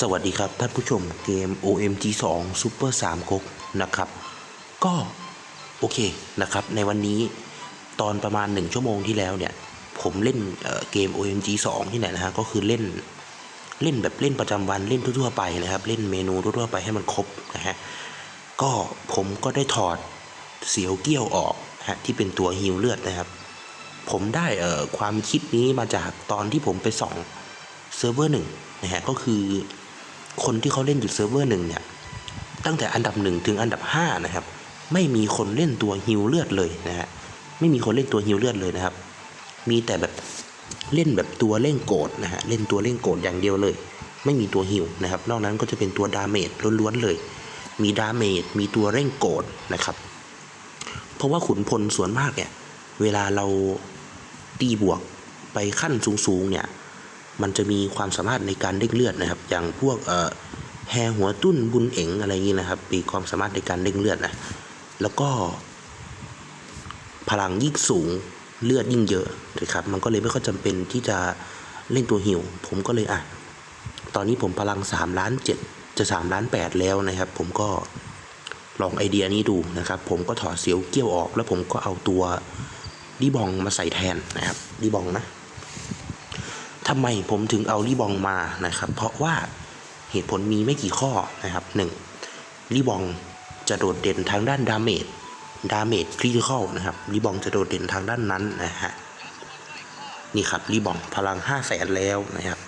สวัสดีครับท่านผู้ชมเกม OMG 2 Super 3ก๊กนะครับ ก็โอเคนะครับ ในวันนี้ตอนประมาณ 1 ชั่วโมงที่แล้วเนี่ย ผมเล่นเเกม OMG 2 ที่ไหนนะฮะ ก็คือเล่นเล่นแบบเล่นประจำวันเล่นทั่วๆไปนะครับ เล่นเมนูทั่วๆไปให้มันครบนะฮะ ก็ผมก็ได้ถอดเสียวเกี้ยวออกฮะที่เป็นตัวฮิวเลือดนะครับ ผมได้เอ่อความคิดนี้มาจากตอนที่ผมไปส่อง เซิร์ฟเวอร์หนึ่งนะฮะก็คือคนที่เขาเล่นอยู่เซิร์ฟเวอร์หนึ่งเนี่ยตั้งแต่อันดับหนึ่งถึงอันดับห้านะครับ ไม่มีคนเล่นตัวฮิวเลือดเลยนะฮะไม่มีคนเล่นตัวฮิวเลือดเลยนะครับ มีแต่แบบเล่นแบบตัวเล่งโกดนะฮะเล่นตัวเล่งโกดอย่างเดียวเลย ไม่มีตัวฮิวนะครับ นอกนั้นก็จะเป็นตัวดาเมจล้วนๆเลย มีดาเมจมีตัวเร่งโกดนะครับ เพราะว่าขุนพลส่วนมากเนี่ยเวลาเราตีบวกไปขั้นสูงๆเนี่ย มันจะมีความสามารถในการเด้งเลือดนะครับ อย่างพวกแฮหัวตุ้นบุญเอ๋งอะไรอย่างนี้นะครับ มีความสามารถในการเด้งเลือดนะ แล้วก็ พลังยิ่งสูงเลือดยิ่งเยอะนะครับ มันก็เลยไม่ค่อยจำเป็นที่จะเล่นตัวหิว ผมก็เลยอะ ตอนนี้ผมพลัง3ล้าน7จะ3ล้าน8แล้วนะครับ ผมก็ลองไอเดียนี้ดูนะครับ ผมก็ถอดเสียวเกี้ยวออก แล้วผมก็เอาตัวดีบองมาใส่แทนนะครับดีบองนะ ทำไมผมถึงเอารีบองมานะครับ เพราะว่าเหตุผลมีไม่กี่ข้อนะครับหนึ่งรีบองจะโดดเด่นทางด้านดาเมจดาเมจคริติคอลนะครับรีบองจะโดดเด่นทางด้านนั้นนะฮะนี่ครับรีบองพลัง 5 0 0แสนแล้วนะครับ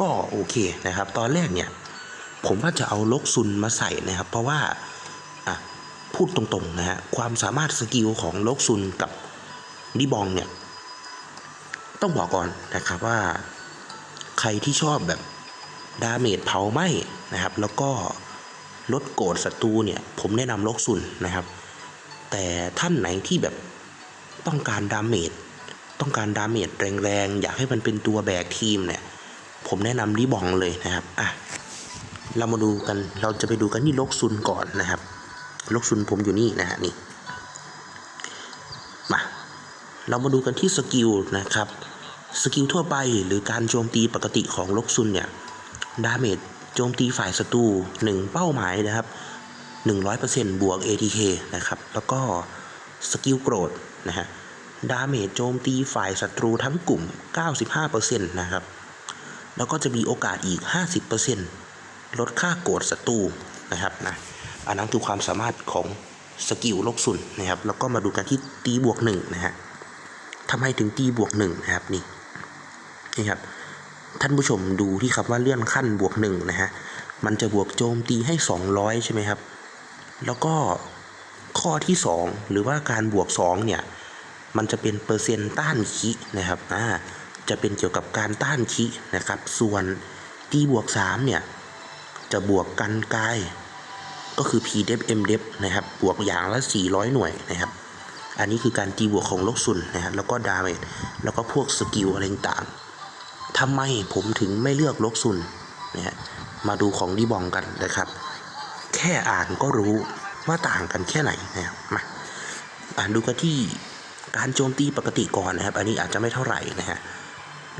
ก็โอเคนะครับ ตอนแรกเนี่ย ผมว่าจะเอาลกซุนมาใส่นะครับ เพราะว่าอะพูดตรงๆนะฮะความสามารถสกิลของลกซุนกับรีบองเนี่ย ต้องบอกก่อนนะครับว่าใครที่ชอบแบบดาเมจเผาไหม้นะครับ แล้วก็ลดโกรธศัตรูเนี่ย ผมแนะนำลกซุนนะครับ แต่ท่านไหนที่แบบต้องการดาเมจต้องการดาเมจแรงๆ อยากให้มันเป็นตัวแบกทีมเนี่ย ผมแนะนำรีบองเลยนะครับอะเรามาดูกันเราจะไปดูกันที่ลกซุนก่อนนะครับ ลกซุนผมอยู่นี่นะฮะนี่มาเรามาดูกันที่สกิลนะครับ สกิลทั่วไปหรือการโจมตีปกติของลกซุนเนี่ย ดาเมจโจมตีฝ่ายศัตรู1 เป้าหมายนะครับ 100%บวก ATK นะครับ แล้วก็สกิลโกรธนะฮะ ดาเมจโจมตีฝ่ายศัตรูทั้งกลุ่ม 95%นะครับ แล้วก็จะมีโอกาสอีก 50%ลดค่าโกรธศัตรูนะครับนะ อันนั้นคือความสามารถของสกิลลกซุนนะครับ แล้วก็มาดูกันที่ตีบวกหนึ่งนะฮะทำไมถึงตีบวกหนึ่งนะครับนี่ นี่ครับท่านผู้ชมดูที่ครับว่าเลื่อนขั้นบวกหนึ่งนะฮะมันจะบวกโจมตีให้ 200 ใช่ไหมครับ แล้วก็ข้อที่ 2 หรือว่าการบวก 2 เนี่ย มันจะเป็นเปอร์เซ็นต์ต้านคินะครับอ่าจะเป็นเกี่ยวกับการต้านคินะครับ ส่วนตีบวก 3 เนี่ย จะบวกกันกาย ก็คือ p d e f m d e f นะครับ บวกอย่างละ 400 หน่วยนะครับ อันนี้คือการตีบวกของลกซุนนะฮะแล้วก็ดาเมจแล้วก็พวกสกิลอะไรต่าง ทำไมผมถึงไม่เลือกลกซุนนะฮะมาดูของดีบองกันนะครับ แค่อ่านก็รู้ว่าต่างกันแค่ไหนนะครับมาอ่านดูกันที่การโจมตีปกติก่อนนะครับ อันนี้อาจจะไม่เท่าไหร่นะฮะ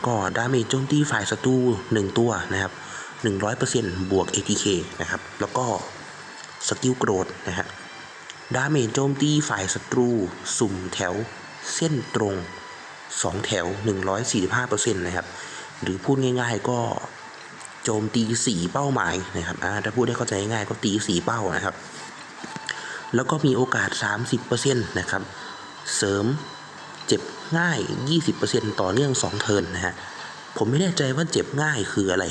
ก็ดาเมจโจมตีฝ่ายศัตรู1ตัวนะครับ100%บวก ATK นะครับ แล้วก็สกิลโกรธนะฮะดาเมจโจมตีฝ่ายศัตรูสุ่มแถวเส้นตรง 2 แถว 145%นะครับ หรือพูดง่าย ๆ ก็โจมตี4เป้าหมายนะครับถ้าพูดได้เข้าใจง่ายก็ตี4เป้านะครับ แล้วก็มีโอกาส 30%นะครับ เสริมเจ็บง่าย 20%ต่อเนื่อง 2 เทิร์นนะฮะ ผมไม่แน่ใจว่าเจ็บง่ายคืออะไร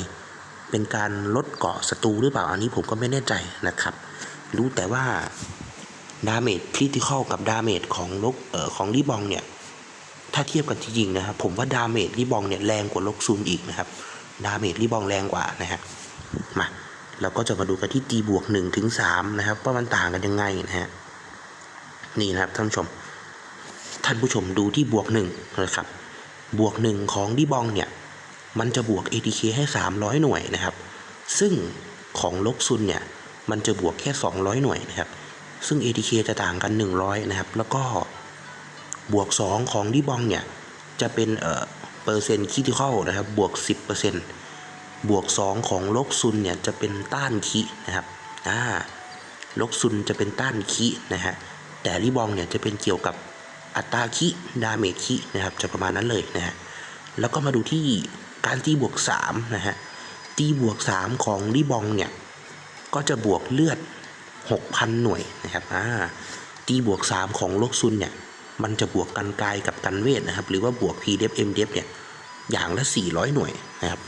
เป็นการลดเกาะศัตรูหรือเปล่า อันนี้ผมก็ไม่แน่ใจนะครับ รู้แต่ว่าดาเมจคริติคอลกับดาเมจของลกเอ่อของรีบองเนี่ย ถ้าเทียบกันจริงๆนะครับ ผมว่าดาเมจรีบองเนี่ยแรงกว่าลกซุนอีกนะครับ ดาเมจรีบองแรงกว่านะฮะ มาเราก็จะมาดูกันที่ตีบวกหนึ่งถึงสามนะครับว่ามันต่างกันยังไงนะฮะ นี่นะครับท่านผู้ชม ท่านผู้ชมดูที่บวกหนึ่งนะครับ บวกหนึ่งของดีบองเนี่ย มันจะบวก ATK ให้ 300 หน่วยนะครับ ซึ่งของลกซุนเนี่ยมันจะบวกแค่ 200 หน่วยนะครับ ซึ่ง ATK จะต่างกัน 100 นะครับ แล้วก็ บวก 2 ของดีบองเนี่ย จะเป็นเอ่อเปอร์เซ็นต์คิติคอลนะครับ บวก 10%บวก 2 ของลกซุนเนี่ย จะเป็นต้านคินะครับอ่าลกซุนจะเป็นต้านคินะฮะ แต่ริบองเนี่ยจะเป็นเกี่ยวกับอัตราคิดาเมจคินะครับ จะประมาณนั้นเลยนะฮะ แล้วก็มาดูที่การตีบวก3นะฮะ ตีบวก 3 ของริบองเนี่ย ก็จะบวกเลือด 6,000 หน่วยนะครับ อ่า ตีบวก 3 ของลกซุนเนี่ย มันจะบวกกันกายกับกันเวทนะครับ หรือว่าบวก p d f m d f เนี่ยอย่างละ 400 หน่วยนะครับ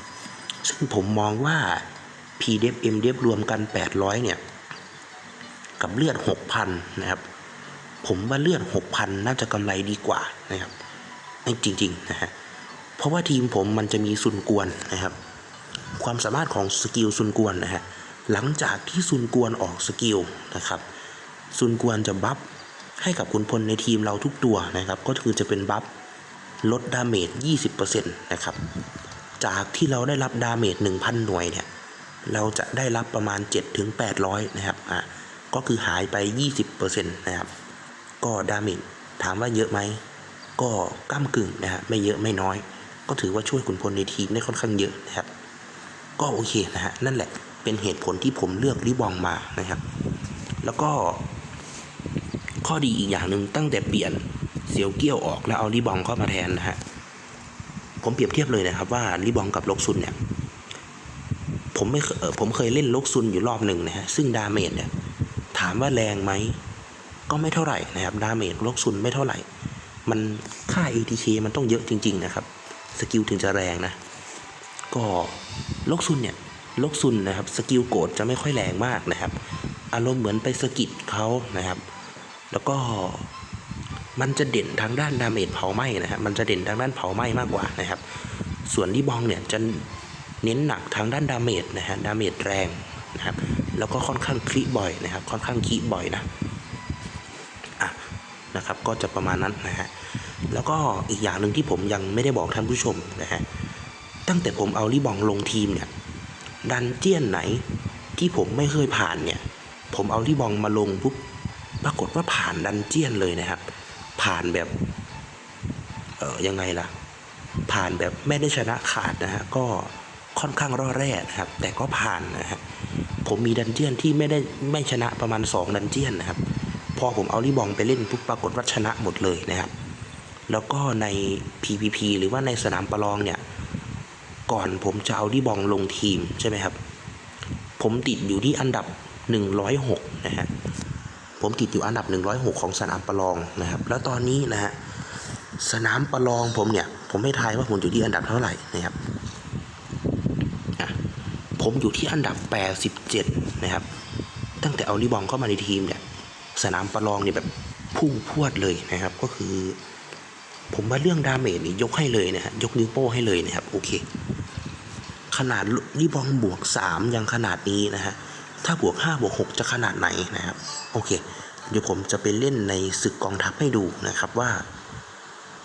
ซึ่งผมมองว่า p d f m d f รวมกัน 800 เนี่ย กับเลือด 6,000 นะครับ ผมว่าเลือด 6,000 น่าจะกำไรดีกว่านะครับจริงๆนะฮะเพราะว่าทีมผมมันจะมีซุนกวนนะครับ ความสามารถของสกิลซุนกวนนะฮะหลังจากที่ซุนกวนออกสกิลนะครับซุนกวนจะบัฟ ให้กับขุนพลในทีมเราทุกตัวนะครับ ก็คือจะเป็นบัฟลดดาเมจ 20%นะครับ จากที่เราได้รับดาเมจ 1,000 หน่วยเนี่ย เราจะได้รับประมาณ 7-800 นะครับ อะ ก็คือหายไป 20%นะครับ ก็ดาเมจถามว่าเยอะไหม ก็ก้ากึ่งนะฮะ ไม่เยอะไม่น้อย ก็ถือว่าช่วยขุนพลในทีมได้ค่อนข้างเยอะนะครับ ก็โอเคนะฮะ นั่นแหละ เป็นเหตุผลที่ผมเลือกริบองมานะครับ แล้วก็ ข้อดีอีกอย่างหนึ่งตั้งแต่เปลี่ยนเสียวเกี้ยวออกแล้วเอาริบองเข้ามาแทนนะฮะผมเปรียบเทียบเลยนะครับว่าริบองกับลกซุนเนี่ยผมไม่เคเอ่อผมเคยเล่นลกซุนอยู่รอบหนึ่งนะฮะซึ่งดาเมจเนี่ยถามว่าแรงไหมก็ไม่เท่าไหร่นะครับดาเมจลกซุนไม่เท่าไหร่ มันค่า ATK มันต้องเยอะจริง ๆ นะครับ สกิลถึงจะแรงนะ ก็ลกซุนเนี่ยลกซุนนะครับสกิลโกรธจะไม่ค่อยแรงมากนะครับ อารมณ์เหมือนไปสะกิดเขานะครับ แล้วก็มันจะเด่นทางด้านดาเมจเผาไหม้นะครับมันจะเด่นทางด้านเผาไหม้มากกว่านะครับ ส่วนที่บองเนี่ยจะเน้นหนักทางด้านดาเมจนะฮะดาเมจแรงนะครับแล้วก็ค่อนข้างคลิบ่อยนะครับ ค่อนข้างคลิบ่อยนะอะนะครับก็จะประมาณนั้นนะฮะแล้วก็อีกอย่างหนึ่งที่ผมยังไม่ได้บอกท่านผู้ชมนะฮะตั้งแต่ผมเอาลิบองลงทีมเนี่ยดันเจียนไหนที่ผมไม่เคยผ่านเนี่ย ผมเอาลิบองมาลงปุ๊บ ปรากฏว่าผ่านดันเจียนเลยนะครับ ผ่านแบบเออยังไงล่ะ ผ่านแบบไม่ได้ชนะขาดนะฮะก็ค่อนข้างร่อแร่นะครับ แต่ก็ผ่านนะฮะผมมีดันเจียนที่ไม่ได้ไม่ชนะประมาณ 2 ดันเจียนนะครับ พอผมเอาลิบองไปเล่นปุ๊บปรากฏว่าชนะหมดเลยนะครับ แล้วก็ใน PVP หรือว่าในสนามประลองเนี่ย ก่อนผมจะเอาลิบองลงทีมใช่ไหมครับ ผมติดอยู่ที่อันดับ 106 นะฮะ ผมติดอยู่อันดับ 106 ของสนามประลองนะครับ แล้วตอนนี้นะฮะสนามประลองผมเนี่ย ผมไม่ทายว่าผมอยู่ที่อันดับเท่าไหร่นะครับผมอยู่ที่อันดับ 87 นะครับ ตั้งแต่เอาลิบองเข้ามาในทีมเนี่ยสนามประลองเนี่ยแบบพุ่งพรวดเลยนะครับ ก็คือ ผมว่าเรื่องดาเมจนี่ยกให้เลยนะฮะยกนิ้วโป้ให้เลยนะครับโอเค ขนาดลิบองบวก 3 ยังขนาดนี้นะฮะ ถ้าบวก5บวก6จะขนาดไหนนะครับ โอเค เดี๋ยวผมจะไปเล่นในศึกกองทัพให้ดูนะครับว่า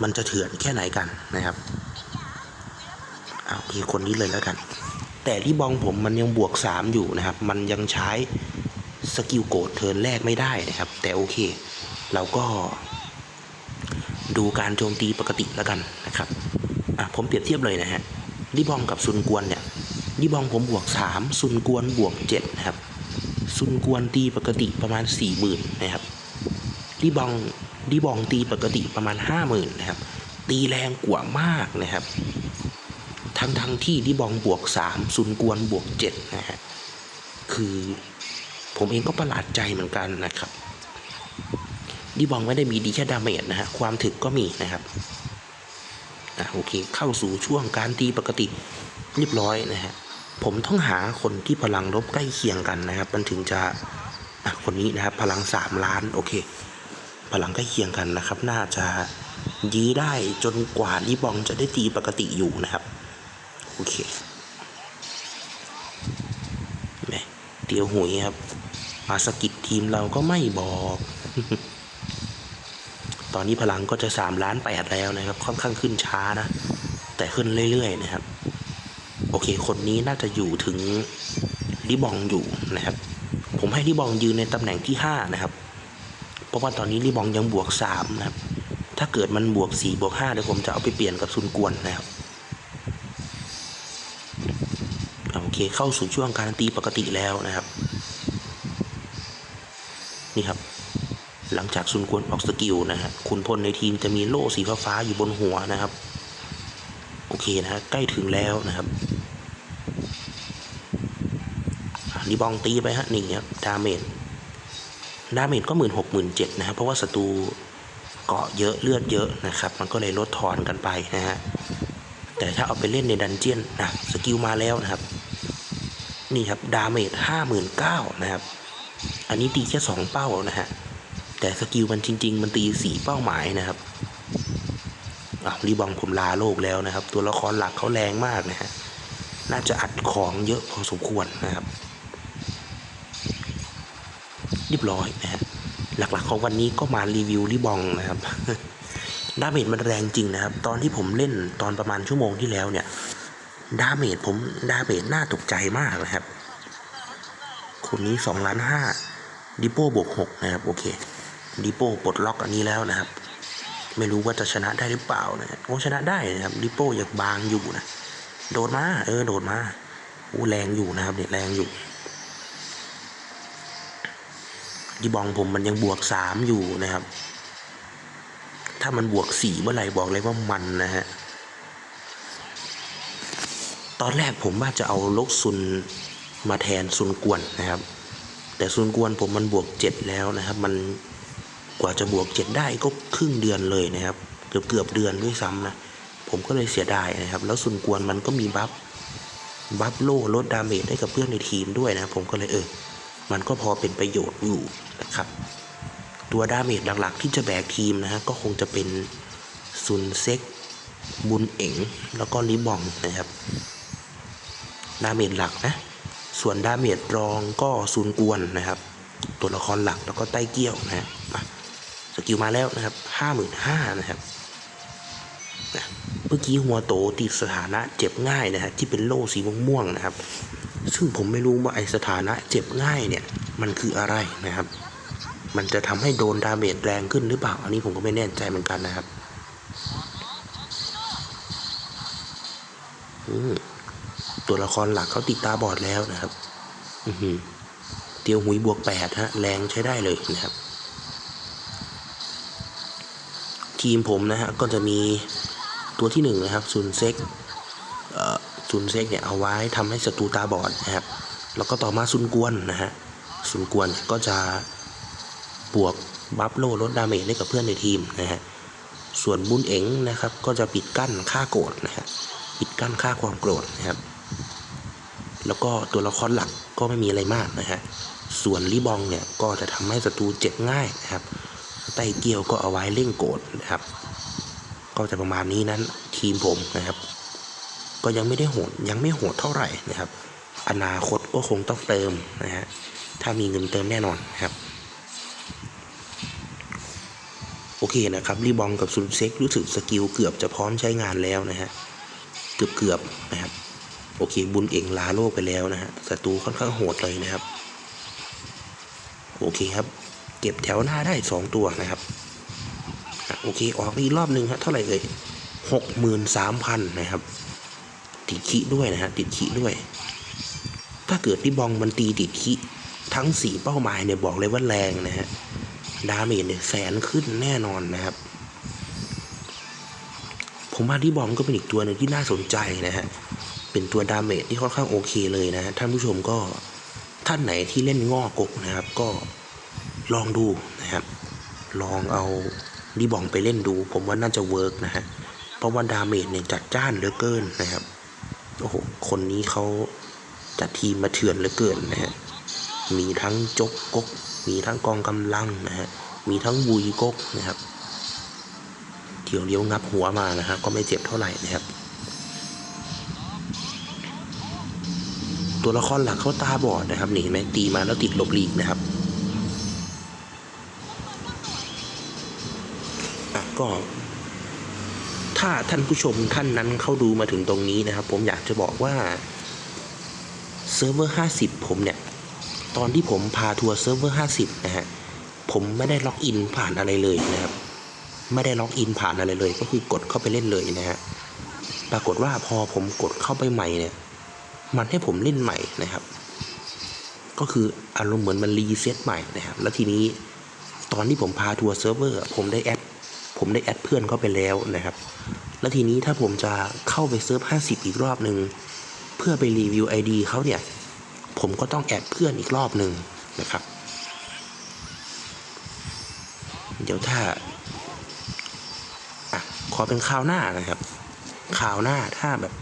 มันจะเถื่อนแค่ไหนกันนะครับเอาโอเคนนี้เลยแล้วกัน แต่ที่บองผมมันยังบวก 3 อยู่นะครับ มันยังใช้สกิลโกดเทิร์นแรกไม่ได้นะครับ แต่โอเค เราก็ ดูการโจมตีปกติแล้วกันนะครับอะผมเปรียบเทียบเลยนะฮะดิบองกับซุนกวนเนี่ยดิบองผมบวก 3 ซุนกวนบวก7นะครับ ซุนกวนตีปกติประมาณ40,000นะครับดิบองดิบองตีปกติประมาณ 50,000นะครับ ตีแรงกว่ามากนะครับ ทั้งทั้งที่ดิบองบวก 3 ซุนกวนบวก7นะฮะคือผมเองก็ประหลาดใจเหมือนกันนะครับดิบองไม่ได้มีดีแค่ดาเมจนะฮะความถึกก็มีนะครับอะโอเคเข้าสู่ช่วงการตีปกติเรียบร้อยนะฮะ ผมต้องหาคนที่พลังลบใกล้เคียงกันนะครับ มันถึงจะคนนี้นะครับ พลังสามล้านโอเค พลังใกล้เคียงกันนะครับ น่าจะยื้อได้จนกว่าดิบองจะได้ตีปกติอยู่นะครับ โอเคแมเตียวหุยครับ มาสกิดทีมเราก็ไม่บอก ตอนนี้พลังก็จะสามล้านแปดแล้วนะครับ ค่อนข้างขึ้นช้านะ แต่ขึ้นเรื่อยๆนะครับ เค คนนี้น่าจะอยู่ถึงลิบองอยู่นะครับ ผมให้ลิบองยืนในตำแหน่งที่ห้านะครับ เพราะว่าตอนนี้ลิบองยังบวกสามนะครับ ถ้าเกิดมันบวกสี่บวกห้าเดี๋ยวผมจะเอาไปเปลี่ยนกับซุนกวนนะครับโอเคเข้าสู่ช่วงการตีปกติแล้วนะครับ นี่ครับ หลังจากซุนกวนออกสกิลนะฮะขุนพลในทีมจะมีโล่สีฟ้าอยู่บนหัวนะครับ โอเคนะฮะใกล้ถึงแล้วนะครับอะ รีบองตีไปฮะนี่ครับดาเมจดาเมจก็หมื่นหกหมื่นเจ็ดนะครับเพราะว่าศัตรูเกาะเยอะเลือดเยอะนะครับ มันก็เลยลดทอนกันไปนะฮะแต่ถ้าเอาไปเล่นในดันเจียนนะสกิลมาแล้วนะครับนี่ครับดาเมจห้าหมื่นเก้านะครับ อันนี้ตีแค่สองเป้านะฮะแต่สกิลมันจริง ๆ มันตีสี่เป้าหมายนะครับอะรีบองผมลาโลกแล้วนะครับ ตัวละครหลักเขาแรงมากนะฮะน่าจะอัดของเยอะพอสมควรนะครับ เรียบร้อยนะฮะหลักๆของวันนี้ก็มารีวิวรีบองนะครับดาเมจมันแรงจริงนะครับ ตอนที่ผมเล่นตอนประมาณชั่วโมงที่แล้วเนี่ยดาเมจผมดาเมจน่าตกใจมากนะครับ คนนี้สองล้านห้าดิโป้บวกหกนะครับ โอเคดิโป้ปลดล็อกอันนี้แล้วนะครับ ไม่รู้ว่าจะชนะได้หรือเปล่านะโอ้ชนะได้นะครับดิโป้ยังบางอยู่นะโดดมา เออโดดมาโอ้แรงอยู่นะครับเนี่ยแรงอยู่ ดิบองผมมันยังบวกสามอยู่นะครับ ถ้ามันบวกสี่เมื่อไหร่บอกเลยว่ามันนะฮะ ตอนแรกผมว่าจะเอาลกซุนมาแทนซุนกวนนะครับ แต่ซุนกวนผมมันบวกเจ็ดแล้วนะครับ มันกว่าจะบวกเจ็ดได้ก็ครึ่งเดือนเลยนะครับ เกือบเกือบเดือนด้วยซ้ำนะ ผมก็เลยเสียดายนะครับ แล้วซุนกวนมันก็มีบัฟบัฟโล่ลดดาเมจให้กับเพื่อนในทีมด้วยนะ ผมก็เลยเออ มันก็พอเป็นประโยชน์อยู่นะครับ ตัวดาเมจหลักๆ ที่จะแบกทีมนะฮะก็คงจะเป็นซุนเซ็กบุญเอ๋งแล้วก็ลิบองนะครับ ดาเมจหลักนะ ส่วนดาเมจรองก็ซุนกวนนะครับ ตัวละครหลักแล้วก็ใต้เกี้ยวนะฮะสกิลมาแล้วนะครับห้าหมื่นห้านะครับเมื่อกี้หัวโตติดสถานะเจ็บง่ายนะฮะที่เป็นโล่สีม่วงๆนะครับ ซึ่งผมไม่รู้ว่าไอสถานะเจ็บง่ายเนี่ย มันคืออะไรนะครับ มันจะทำให้โดนดาเมจแรงขึ้นหรือเปล่า อันนี้ผมก็ไม่แน่ใจเหมือนกันนะครับ ตัวละครหลักเขาติดตาบอดแล้วนะครับออืเตียวหุยบวกแปดฮะ แรงใช้ได้เลยนะครับ ทีมผมนะฮะ ก็จะมีตัวที่หนึ่งนะครับซุนเซ็ก ซุนเซกเนี่ยเอาไว้ทำให้ศัตรูตาบอดนะครับ แล้วก็ต่อมาซุนกวนนะฮะซุนกวนก็จะบวกบัฟโลลดดาเมจให้กับเพื่อนในทีมนะฮะ ส่วนบุญเอ๋งนะครับก็จะปิดกั้นค่าโกรธนะฮะ ปิดกั้นค่าความโกรธนะครับ แล้วก็ตัวละครหลักก็ไม่มีอะไรมากนะฮะ ส่วนลิบองเนี่ยก็จะทำให้ศัตรูเจ็บง่ายนะครับ ไตเกียวก็เอาไว้เล่งโกรธนะครับ ก็จะประมาณนี้นั้นทีมผมนะครับ ก็ยังไม่ได้โหดยังไม่โหดเท่าไหร่นะครับ อนาคตก็คงต้องเติมนะฮะถ้ามีเงินเติมแน่นอนนครับ โอเคนะครับรีบองกับซุนเซ็กรู้สึกสกิลเกือบจะพร้อมใช้งานแล้วนะฮะเกือบเกือบนะครับโอเคบุญเองลาโลกไปแล้วนะฮะศัตรูค่อนข้างโหดเลยนะครับ โอเคครับ เก็บแถวหน้าได้สองตัวนะครับโอเคออกอีกรอบหนึ่งฮะเท่าไหร่เอ่ยหกหมื่นสามพันนะครับ ติดขีด้วยนะฮะติดขีด้วย ถ้าเกิดที่บองมันตีติดขีทั้งสี่เป้าหมายเนี่ยบอกเลยว่าแรงนะฮะดาเมจเนี่ยแสนขึ้นแน่นอนนะครับ ผมว่าที่บอมก็เป็นอีกตัวหนึ่งที่น่าสนใจนะฮะเป็นตัวดาเมจที่ค่อนข้างโอเคเลยนะฮะท่านผู้ชมก็ท่านไหนที่เล่นงอกกนะครับ ก็ลองดูนะครับ ลองเอาดีบองไปเล่นดู ผมว่าน่าจะเวิร์กนะฮะเพราะว่าดาเมจเนี่ยจัดจ้านเหลือเกินนะครับ โอ้โห คนนี้เขาจัดทีมมาเถื่อนเหลือเกินนะฮะ มีทั้งจกกก มีทั้งกองกำลังนะฮะ มีทั้งบุยกกนะครับเที่ยวเลี้ยวงับหัวมานะฮะ ก็ไม่เจ็บเท่าไหร่นะครับ ตัวละครหลักเขาตาบอดนะครับนี่เห็นไหมตีมาแล้วติดหลบหลีกนะครับอะก็ ถ้าท่านผู้ชมท่านนั้นเข้าดูมาถึงตรงนี้นะครับ ผมอยากจะบอกว่าเซิร์ฟเวอร์50 ผมเนี่ย ตอนที่ผมพาทัวร์เซิร์ฟเวอร์50 นะฮะ ผมไม่ได้ล็อกอินผ่านอะไรเลยนะครับ ไม่ได้ล็อกอินผ่านอะไรเลย ก็คือกดเข้าไปเล่นเลยนะฮะ ปรากฏว่าพอผมกดเข้าไปใหม่เนี่ย มันให้ผมเล่นใหม่นะครับ ก็คืออารมณ์เหมือนมันรีเซ็ตใหม่นะครับ แล้วทีนี้ตอนที่ผมพาทัวร์เซิร์ฟเวอร์ผมได้แอด ผมได้แอดเพื่อนเข้าไปแล้วนะครับ แล้วทีนี้ถ้าผมจะเข้าไปเซิร์ฟ50 อีกรอบหนึ่งเพื่อไปรีวิว ID เขาเนี่ย ผมก็ต้องแอดเพื่อนอีกรอบหนึ่งนะครับ เดี๋ยวถ้าอะขอเป็นคราวหน้านะครับคราวหน้าถ้าแบบ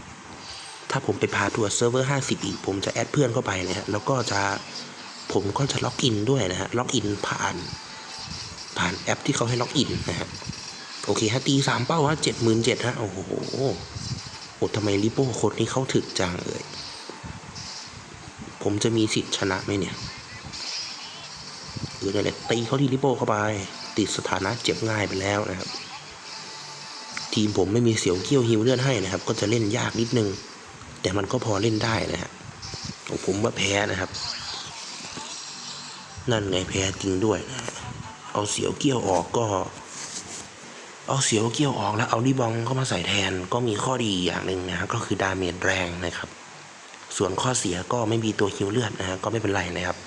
ถ้าผมไปพาทัวร์เซิร์ฟเวอร์ 50 อีก ผมจะแอดเพื่อนเข้าไปนะฮะแล้วก็จะผมก็จะล็อกอินด้วยนะฮะล็อกอินผ่านผ่านแอปที่เขาให้ล็อกอินนะฮะ โอเคฮะตีสามเป้าฮะเจ็ดหมื่นเจ็ดฮะโอ้โหโอ้ทำไมริโป้โคดนี้เขาถึกจังเลยผมจะมีสิทธิ์ชนะไหมเนี่ยหรืออะไรตีเขาที่ริโป้เข้าไป ติดสถานะเจ็บง่ายไปแล้วนะครับ ทีมผมไม่มีเสียวเกี้ยวฮิวเลือดให้นะครับ ก็จะเล่นยากนิดนึง แต่มันก็พอเล่นได้นะฮะผมว่าแพ้นะครับ นั่นไงแพ้จริงด้วยนะฮะเอาเสียวเกี้ยวออกก็ เอาเสียวเกี้ยวออกแล้วเอาดิบองเข้ามาใส่แทนก็มีข้อดีอย่างหนึ่งนะครับก็คือดาเมจแรงนะครับ ส่วนข้อเสียก็ไม่มีตัวฮิวเลือดนะฮะก็ไม่เป็นไรนะครับ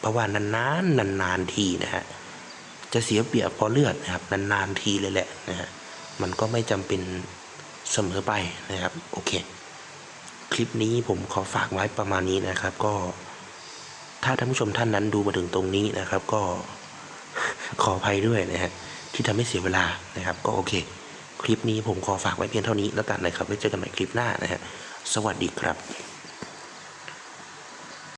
เพราะว่านานๆนานๆทีนะฮะจะเสียเปรียบพราะเลือดนะครับนานๆทีเลยแหละนะฮะมันก็ไม่จำเป็นเสมอไปนะครับ โอเค คลิปนี้ผมขอฝากไว้ประมาณนี้นะครับ ก็ถ้าท่านผู้ชมท่านนั้นดูมาถึงตรงนี้นะครับ ก็ขออภัยด้วยนะฮะ ที่ทำให้เสียเวลานะครับ ก็โอเค คลิปนี้ผมขอฝากไว้เพียงเท่านี้แล้วกันนะครับไว้เจอกันใหม่คลิปหน้านะฮะสวัสดีครับ